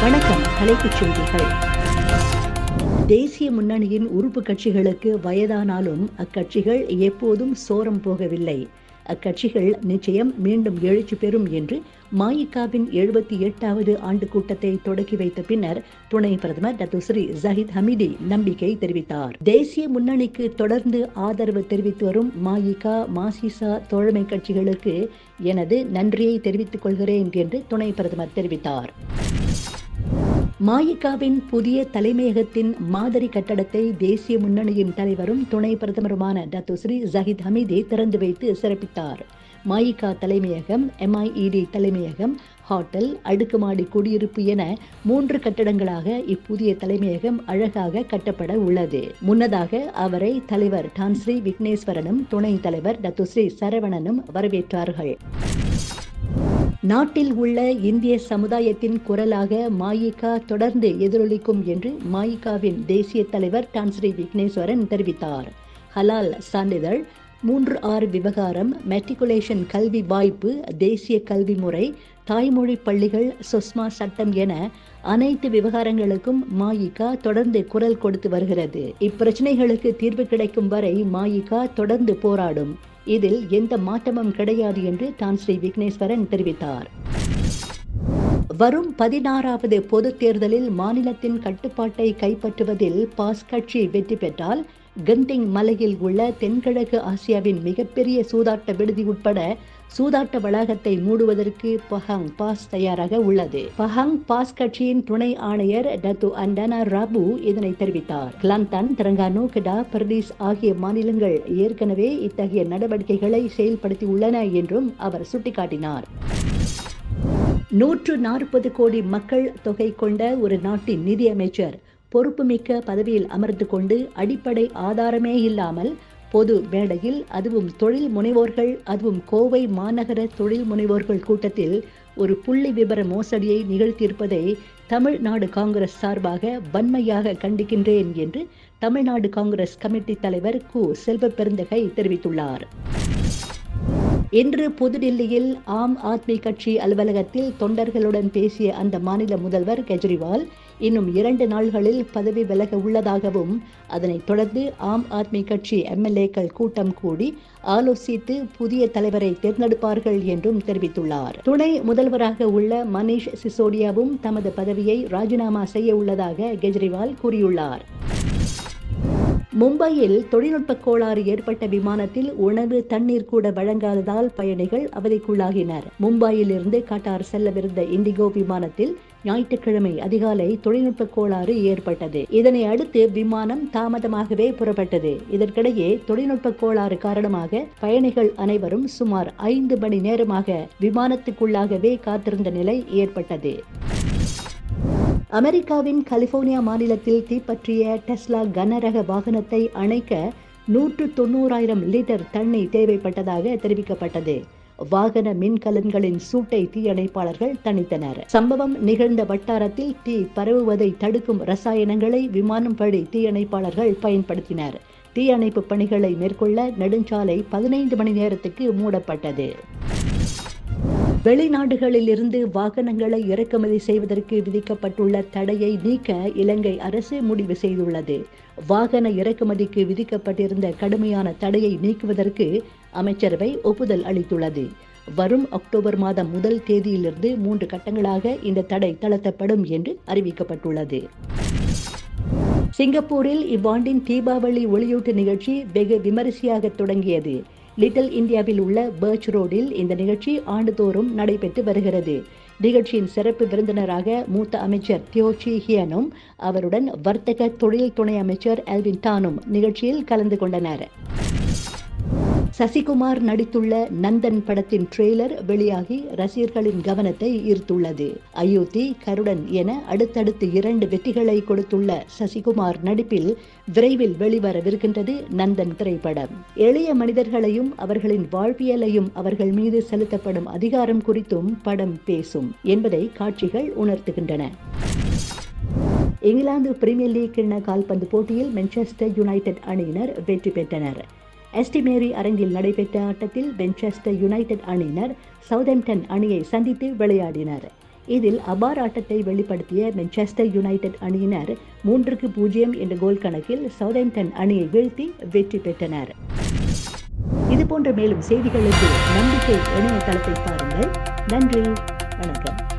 தலைப்புச் செய்திகள். தேசிய முன்னணியின் உறுப்பு கட்சிகளுக்கு வயதானாலும் அக்கட்சிகள் எப்போதும் சோரம் போகவில்லை. அக்கட்சிகள் நிச்சயம் மீண்டும் எழுச்சி பெறும் என்று மாயிகாவின் எழுபத்தி எட்டாவது ஆண்டு கூட்டத்தை தொடக்கி வைத்த பின்னர் துணை பிரதமர் டத்து ஸ்ரீ ஜஹித் ஹமீதி நம்பிக்கை தெரிவித்தார். தேசிய முன்னணிக்கு தொடர்ந்து ஆதரவு தெரிவித்து வரும் மாயிகா மாசிசா தோழமை கட்சிகளுக்கு எனது நன்றியை தெரிவித்துக் கொள்கிறேன் என்று துணை பிரதமர் தெரிவித்தார். மாயிகாவின் புதிய தலைமையகத்தின் மாதிரி கட்டடத்தை தேசிய முன்னணியின் தலைவரும் துணை பிரதமருமான டாக்டர் ஸ்ரீ ஜஹித் ஹமீதி திறந்து வைத்து சிறப்பித்தார். மாயிகா தலைமையகம் எம்ஐஇடி தலைமையகம் ஹோட்டல் அடுக்குமாடி குடியிருப்பு என மூன்று கட்டடங்களாக இப்புதிய தலைமையகம் அழகாக கட்டப்பட உள்ளது. முன்னதாக அவரை தலைவர் டான்ஸ்ரீ விக்னேஸ்வரனும் துணை தலைவர் டத்துஸ்ரீ சரவணனும் வரவேற்றார்கள். நாட்டில் உள்ள இந்திய சமுதாயத்தின் குரலாக மாயிகா தொடர்ந்து எதிரொலிக்கும் என்று மாயிகாவின் தேசிய தலைவர் டான்ஸ்ரீ விக்னேஸ்வரன் தெரிவித்தார். ஹலால் சான்றிதழ் மூன்று ஆறு விவகாரம் மெட்ரிகுலேஷன் கல்வி வாய்ப்பு தேசிய கல்வி முறை தாய்மொழி பள்ளிகள் சுஷ்மா சட்டம் என அனைத்து விவகாரங்களுக்கும் மாயிகா தொடர்ந்து குரல் கொடுத்து வருகிறது. இப்பிரச்சனைகளுக்கு தீர்வு கிடைக்கும் வரை மாயிகா தொடர்ந்து போராடும். இதில் எந்த மாற்றமும் கிடையாது என்று தான் ஸ்ரீ விக்னேஸ்வரன் தெரிவித்தார். வரும் பதினாறாவது பொதுத் தேர்தலில் மாநிலத்தின் கட்டுப்பாட்டை கைப்பற்றுவதில் பாஸ் கட்சி வெற்றி பெற்றால் கண்டிங் மலையில் உள்ள தென்கிழக்கு ஆசியாவின் மிகப்பெரிய சூதாட்ட விடுதி உட்பட சூதாட்ட வளாகத்தை மூடுவதற்கு பஹாங் பாஸ் தயாராக உள்ளது. பஹாங் பாஸ் கட்சியின் துணை ஆணையர் டத்து அண்டனா ராபு இதனை தெரிவித்தார். கிளாந்தான் திரங்கானோ கிடா பிரதேஷ் ஆகிய மாநிலங்கள் ஏற்கனவே இத்தகைய நடவடிக்கைகளை செயல்படுத்தியுள்ளன என்றும் அவர் சுட்டிக்காட்டினார். நூற்று நாற்பது கோடி மக்கள் தொகை கொண்ட ஒரு நாட்டின் நிதியமைச்சர் பொறுப்புமிக்க பதவியில் அமர்ந்து கொண்டு அடிப்படை ஆதாரமே இல்லாமல் பொது மேடையில் அதுவும் தொழில் முனைவோர்கள் அதுவும் கோவை மாநகர தொழில் முனைவோர்கள் கூட்டத்தில் ஒரு புள்ளி விபர மோசடியை நிகழ்த்தியிருப்பதை தமிழ்நாடு காங்கிரஸ் சார்பாக வன்மையாக கண்டிக்கின்றேன் என்று தமிழ்நாடு காங்கிரஸ் கமிட்டி தலைவர் கு. செல்வ பெருந்தகை தெரிவித்துள்ளார். இன்று புதுடில்லியில் ஆம் ஆத்மி கட்சி அலுவலகத்தில் தொண்டர்களுடன் பேசிய அந்த மாநில முதல்வர் கெஜ்ரிவால் இன்னும் இரண்டு நாள்களில் பதவி விலக உள்ளதாகவும் அதனைத் தொடர்ந்து ஆம் ஆத்மி கட்சி எம்எல்ஏக்கள் கூட்டம் கூடி ஆலோசித்து புதிய தலைவரை தேர்ந்தெடுப்பார்கள் என்றும் தெரிவித்துள்ளார். துணை முதல்வராக உள்ள மனிஷ் சிசோடியாவும் தமது பதவியை ராஜினாமா செய்ய உள்ளதாக கெஜ்ரிவால் கூறியுள்ளார். மும்பையில் தொழில்நுட்ப கோளாறு ஏற்பட்ட விமானத்தில் உணவு தண்ணீர் கூட வழங்காததால் பயணிகள் அவதிக்குள்ளாகினர். மும்பையில் இருந்து கட்டார் செல்லவிருந்த இண்டிகோ விமானத்தில் ஞாயிற்றுக்கிழமை அதிகாலை தொழில்நுட்ப கோளாறு ஏற்பட்டது. இதனை அடுத்து விமானம் தாமதமாகவே புறப்பட்டது. இதற்கிடையே தொழில்நுட்ப கோளாறு காரணமாக பயணிகள் அனைவரும் சுமார் ஐந்து மணி நேரமாக விமானத்துக்குள்ளாகவே காத்திருந்த நிலை ஏற்பட்டது. அமெரிக்காவின் கலிபோர்னியா மாநிலத்தில் தீப்பற்றிய டெஸ்லா கனரக வாகனத்தை அணைக்க நூற்று தொண்ணூறாயிரம் லிட்டர் தண்ணீர் தேவைப்பட்டதாக தெரிவிக்கப்பட்டது. வாகன மின்கலன்களின் சூட்டை தீயணைப்பாளர்கள் தணித்தனர். சம்பவம் நிகழ்ந்த வட்டாரத்தில் தீ பரவுவதை தடுக்கும் ரசாயனங்களை விமானம் படி தீயணைப்பாளர்கள் பயன்படுத்தினர். தீயணைப்பு பணிகளை மேற்கொள்ள நெடுஞ்சாலை பதினைந்து மணி நேரத்துக்கு மூடப்பட்டது. வெளிநாடுகளில் இருந்து வாகனங்களை இறக்குமதி செய்வதற்கு விதிக்கப்பட்டுள்ள தடையை நீக்க இலங்கை அரசு முடிவு செய்துள்ளது. வாகன இறக்குமதிக்கு விதிக்கப்பட்டிருந்த கடுமையான தடையை நீக்குவதற்கு அமைச்சரவை ஒப்புதல் அளித்துள்ளது. வரும் அக்டோபர் மாதம் முதல் தேதியிலிருந்து மூன்று கட்டங்களாக இந்த தடை தளர்த்தப்படும் என்று அறிவிக்கப்பட்டுள்ளது. சிங்கப்பூரில் இவ்வாண்டின் தீபாவளி ஒளியூட்டு நிகழ்ச்சி வெகு விமரிசையாக தொடங்கியது. லிட்டில் இந்தியாவில் உள்ள பர்ச் ரோடில் இந்த நிகழ்ச்சி ஆண்டுதோறும் நடைபெற்று வருகிறது. நிகழ்ச்சியின் சிறப்பு விருந்தினராக மூத்த அமைச்சர் தியோச்சி ஹியனும் அவருடன் வர்த்தக தொழில் துணை அமைச்சர் எல்வின் டானும் நிகழ்ச்சியில் கலந்து கொண்டனர். சசிகுமார் நடித்துள்ள நந்தன் படத்தின் ட்ரெய்லர் வெளியாகி ரசிகர்களின் கவனத்தை ஈர்த்துள்ளது. அயோத்தி கருடன் என அடுத்தடுத்து இரண்டு வெற்றிகளை கொடுத்துள்ள சசிகுமார் நடிப்பில் விரைவில் வெளிவரவிருக்கின்றது நந்தன் திரைப்படம். எளிய மனிதர்களையும் அவர்களின் வாழ்வியலையும் அவர்கள் மீது செலுத்தப்படும் அதிகாரம் குறித்தும் படம் பேசும் என்பதை காட்சிகள் உணர்த்துகின்றன. இங்கிலாந்து பிரீமியர் லீக் கிண கால்பந்து போட்டியில் மான்செஸ்டர் யுனைடெட் அணியினர் வெற்றி பெற்றனர். எஸ்டிமேரி அரங்கில் நடைபெற்ற ஆட்டத்தில் வென்செஸ்டர் யுனைடெட் அணியினர் சவுதம்டன் அணியை சந்தித்து விளையாடினர். இதில் அபார் ஆட்டத்தை வெளிப்படுத்திய மென்செஸ்டர் யுனைடெட் அணியினர் மூன்றுக்கு பூஜ்ஜியம் என்ற கோல் கணக்கில் சவுதம்டன் அணியை வீழ்த்தி வெற்றி பெற்றனர். இதுபோன்ற மேலும் செய்திகளுக்கு நம்பிக்கை இணையதளத்தை பாருங்கள். நன்றி வணக்கம்.